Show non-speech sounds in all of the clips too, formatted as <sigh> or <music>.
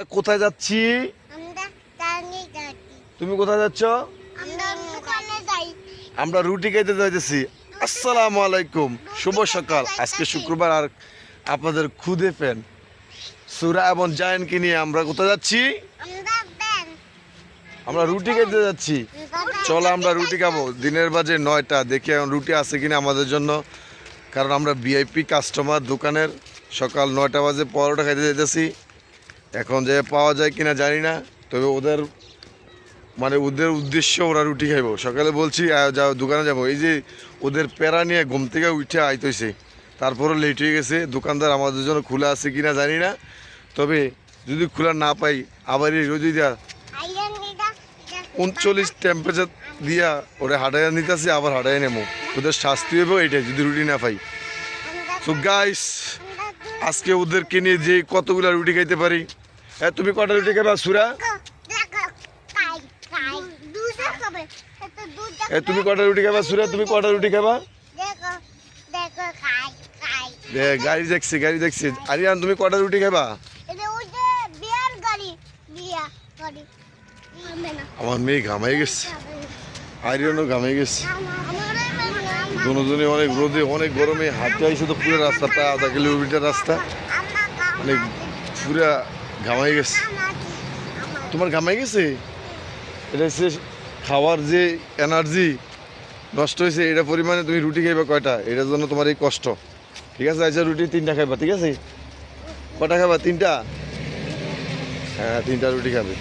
কোথায় যাচ্ছি? তুমি কোথায় যাচ্ছ? আমরা রুটি খাইতে যাইতেছি। আসসালামু আলাইকুম। শুভ সকাল। আজকে শুক্রবার আর আপনাদের খুদে ফ্যান সুরা এবং জায়নকে নিয়ে আমরা কোথায় যাচ্ছি? আমরা রুটি খাইতে যাচ্ছি। চলো আমরা রুটি খাব। দিনের বাজে নয়টা। দেখি এখন রুটি আছে কিনা আমাদের জন্য। কারণ আমরা ভিআইপি কাস্টমার দোকানের সকাল নয়টা বাজে পরোটা খাইতে যেতেছি এখন যে পাওয়া যায় কিনা জানি না, তবে ওদের মানে ওদের উদ্দেশ্য ওরা রুটি খাইবো। সকালে বলছি যাও, দোকানে যাব। এই যে ওদের প্যারা নিয়ে ঘুম থেকে উঠে আইতেছে, তারপরও লেট হয়ে গেছে। দোকানদার আমাদের জন্য খোলা আছে কিনা জানি না। তবে যদি খোলা না পাই, আবার এই রোজি দেওয়া উনচল্লিশ টেম্পারেচার দিয়া ওরা হাঁটাইয়া নিতেছে, আবার হাঁটাই নেব ওদের শাস্তি হবে এটাই যদি রুটি না পাই। সো গাইস আজকে ওদেরকে নিয়ে যে কতগুলা রুটি খাইতে পারি হ্যাঁ তুমি কটা রুটি খাবা সুরা? তুমি কটা রুটি খাবা সুরা? তুমি কটা রুটি খাবা গাড়ি দেখছি গাড়ি দেখছি। আরিয়ান, তুমি কটা রুটি খাবা? আমার মেয়ে ঘামাই গেছে। আরিয়ানও ঘামাই গেছে। দুজনে অনেক রোদে, অনেক গরমে হাঁটতে আইসে তো পুরো রাস্তাটা আধা কিলোমিটার রাস্তা। অনেক পুরা ঘামাই গেছে? তোমার ঘামাই গেছে? এটা হচ্ছে খাওয়ার যে এনার্জি নষ্ট হয়েছে, এটা পরিমাণে তুমি রুটি খাইবা কয়টা? এটার জন্য তোমার এই কষ্ট। ঠিক আছে আচ্ছা রুটি তিনটা খাইবা, ঠিক আছে? কটা খাবা তিনটা? হ্যাঁ তিনটা রুটি খাবে।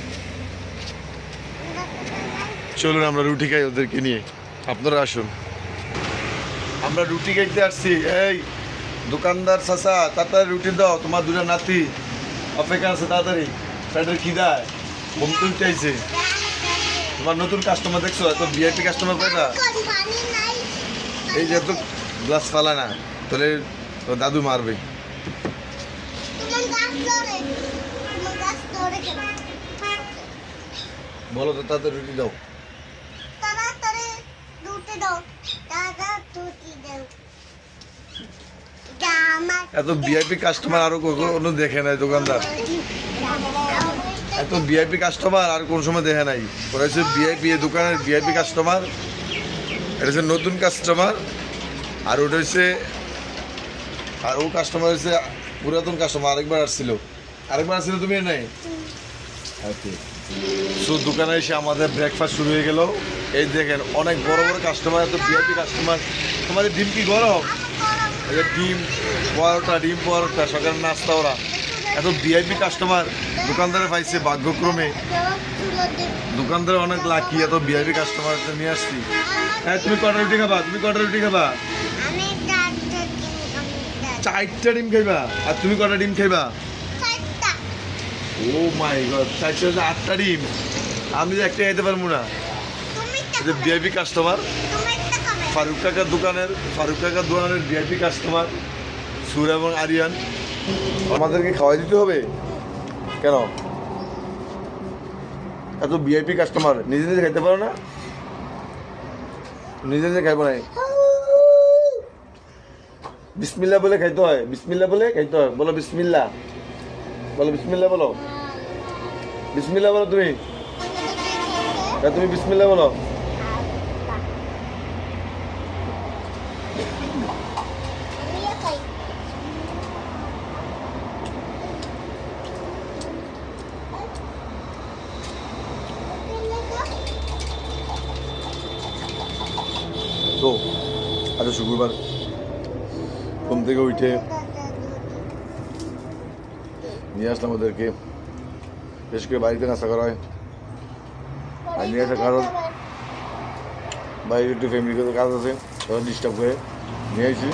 চলুন, আমরা রুটি খাই ওদেরকে নিয়ে। আপনারা আসুন। আমরা রুটি খাইতে আসছি। এই, দোকানদার চাচা, তাড়াতাড়ি রুটি দাও, তোমার দুটা নাতি। অপেক্ষা আছে তাড়াতাড়ি। পেটের খিদায় তুলতে চাইছে। তোমার নতুন কাস্টমার দেখছ? এত ভিআইপি কাস্টমার কয়টা? এই যে এত গ্লাস ফালা না। তাহলে দাদু মারবে। বলো তো, তাড়াতাড়ি রুটি দাও। তাড়াতাড়ি দুটি দাও। তাড়াতাড়ি দাও। জামা এত কাস্টমার দেখে নাই দোকানদার। এত ভিআইপি কাস্টমার আর কোন সময় দেখে নাই। ওরা হচ্ছে দোকানের কাস্টমার এটা হচ্ছে নতুন কাস্টমার আর ওটা হচ্ছে, আর ও কাস্টমার হচ্ছে পুরাতন কাস্টমার আরেকবার আসছিল। আরেকবার আসছিল তুমি নাই ওকে সো দোকানে এসে আমাদের ব্রেকফাস্ট শুরু হয়ে গেল। এই দেখেন, অনেক বড় বড় কাস্টমার এত ভিআইপি কাস্টমার তোমাদের ডিম কি গরম? এই যে ডিম পরোটা ডিম পরোটা, সকালের নাস্তা ওরা। এত ভিআইপি কাস্টমার দোকানদারে পাইছে ভাগ্যক্রমে। দোকানদারে অনেক লাকি এত ভিআইপি কাস্টমার নিয়ে আসছি। হ্যাঁ তুমি কটা রুটি খাবা? তুমি কটা রুটি খাবা? চারটা ডিম খাইবা? আর তুমি কটা ডিম খাইবা? ও মাই গড, চারটা হচ্ছে আটটা ডিম। আমি একটা খাইতে পারব না। ভিআইপি কাস্টমার ফারুক কাকার দোকানের, ফারুক কাকার দোকানের ভিআইপি কাস্টমার সুর এবং আরিয়ান। আমাদেরকে খাওয়াই দিতে হবে? কেন? এত ভিআইপি কাস্টমার নিজে নিজে খাইতে পারো না? নিজে নিজে খাইবো নাই। বিসমিল্লা বলে খাইতে হয়। বিসমিল্লা বলে খাইতে হয়। বলো বিসমিল্লা বলো বিসমিল্লা বলো। বিসমিল্লা বলো তুমি। তুমি বিসমিল্লা বলো আমিও খাই তো আজ শুক্রবার। ঘুম থেকে উঠে নিয়ে আসলাম ওদেরকে। বেশ করে বাড়িতে নাস্তা করা হয়। আর নিয়ে আসার কারণ বাইরে একটু ফ্যামিলিগত কাজ আছে ওরা ডিস্টার্ব করে নিয়ে আসি।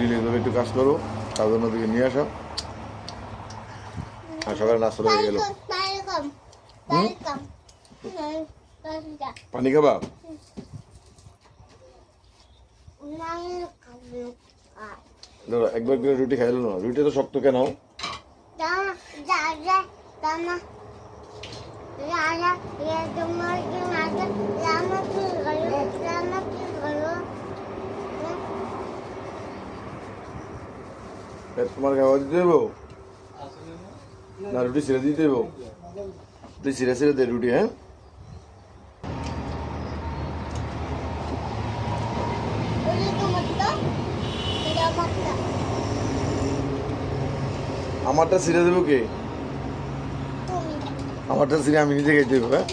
রিলেজভাবে একটু কাজ করো তার জন্য ওদেরকে নিয়ে আসা। আর সকালে নাস্তা হয়ে গেল। পানি খাবা? ধরো একবার করে রুটি খাইলো না। রুটি তো শক্ত কেন? তোমার খাওয়া দিতে দেবো না, রুটি ছেড়ে দিতে দেবো তুই ছিঁড়ে ছিঁড়ে দে রুটি হ্যাঁ? আমারটা ছিঁড়ে দেবো কে. আমারটা ছিঁড়ে আমি নিজে খেতে দেবো হ্যাঁ.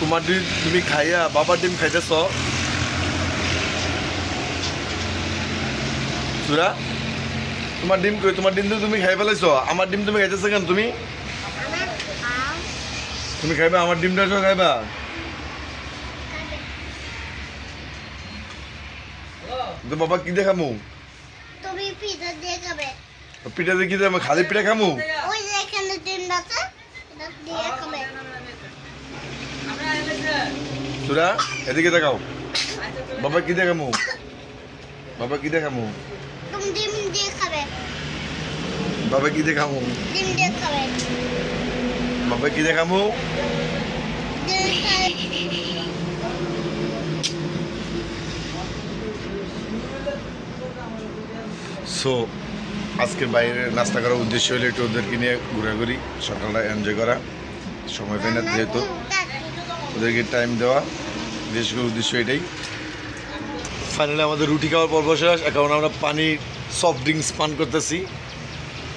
তোমার ডিম তুমি খাইয়া বাবার ডিম খাইতেছ? সুরা? তোমার ডিম কই? তোমার ডিম তো তুমি খাই ফেলাইছ আমার ডিম তুমি খাইতেছ কেন তুমি. তুমি খাইবা? আমার ডিমটা খাইবা? তো বাবা কি দেখামু? তুমি পিঠা দিয়ে খাবে। পিঠা দিয়ে কি দেখামু খালি পিঠা খামু? ওই যে এখানে তিনটা আছে দিয়ে খাবে। সুরা এদিকে দেখাও। বাবা কি দেখামু? বাবা কি দেখামু? তুমি ডিম দিয়ে খাবে। বাবা কি দেখামু? ডিম দিয়ে খাবে। বাবা কি দেখামু? ডিম খাবে। সো আজকের বাইরে নাস্তা করার উদ্দেশ্য হলো একটু ওদেরকে নিয়ে ঘোরাঘুরি, সকালটা এনজয় করা, সময় পাই না যেহেতু। ওদেরকে টাইম দেওয়া, বিশেষ করে উদ্দেশ্য এটাই। ফাইনালি আমাদের রুটি খাওয়ার পর্ব শেষ। এখন আমরা পানি সফট ড্রিঙ্কস পান করতেছি।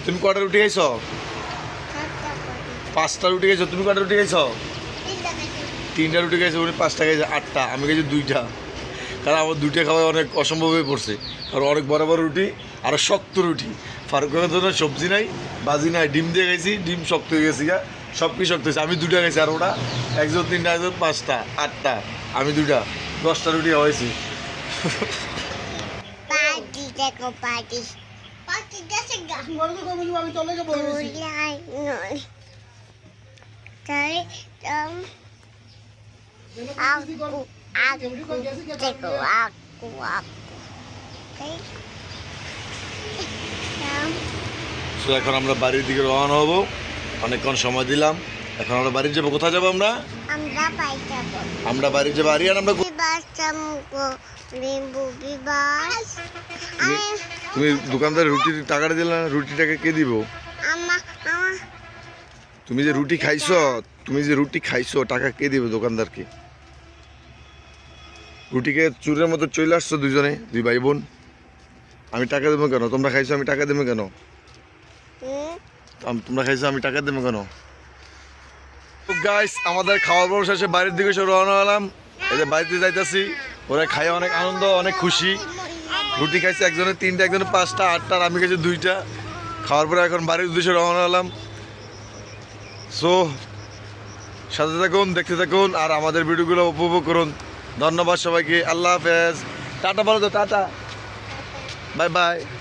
তুমি কটা রুটি খাইছ? পাঁচটা রুটি খাইছো। তুমি কটা রুটি খাইছ? তিনটা তিনটা রুটি খাইছে, উনি পাঁচটা খাইছে, আটটা। আমি খাইছি দুইটা। কারণ আমার দুটো খাওয়া অনেক অসম্ভব হয়ে পড়ছে। আর অনেক বড় বড় রুটি আর শক্ত রুটি। ফারুকের জন্য সবজি নাই বাজি নাই ডিম দিয়ে খাইছি ডিম শক্ত হয়ে গেছি গা। সব কিছু শক্ত হয়েছে। আমি দুইটা খাইছি আর ওরা একজন তিনটা একজন পাঁচটা আটটা আমি দুটা দশটা রুটি গা। আমি ako, teko, ako, ako. Okay? <laughs> Um, এখন আমরা বাড়ির দিকে রওনা হব। অনেকক্ষণ সময় দিলাম। এখন আমরা বাড়ি যাব। কোথায় যাব আমরা? আমরা পাই যাব। আমরা বাড়ি যাব। আর আমরা তুমি দোকানদার রুটির টাকাটা দিলে না? রুটিটাকে কে দিব? তুমি যে রুটি খাইছো তুমি যে রুটি খাইছো টাকা কে দিবে দোকানদারকে? রুটিকে চুরের মতো চলে আসছো দুজনে দুই ভাই বোন আমি টাকা দেবো কেন? তোমরা খাইছো আমি টাকা দেবো কেন? তোমরা খাইছো আমি টাকা দেবো কেন? গাইস আমাদের খাওয়ার পর শেষে বাড়ির দিকে সে রওনা হলাম। এই যে বাড়িতে যাইতেছি ওরা খাই অনেক আনন্দ অনেক খুশি। রুটি খাইছে একজনের তিনটা একজনের পাঁচটা আটটা আর আমি খাইছি দুইটা। খাওয়ার পরে এখন বাড়ির উদ্দেশ্যে রওনা হলাম। সো সাথে থাকুন দেখতে থাকুন আর আমাদের ভিডিওগুলো উপভোগ করুন। ধন্যবাদ সবাইকে আল্লাহ হাফেজ। টাটা বলো তো টাটা। Bye bye.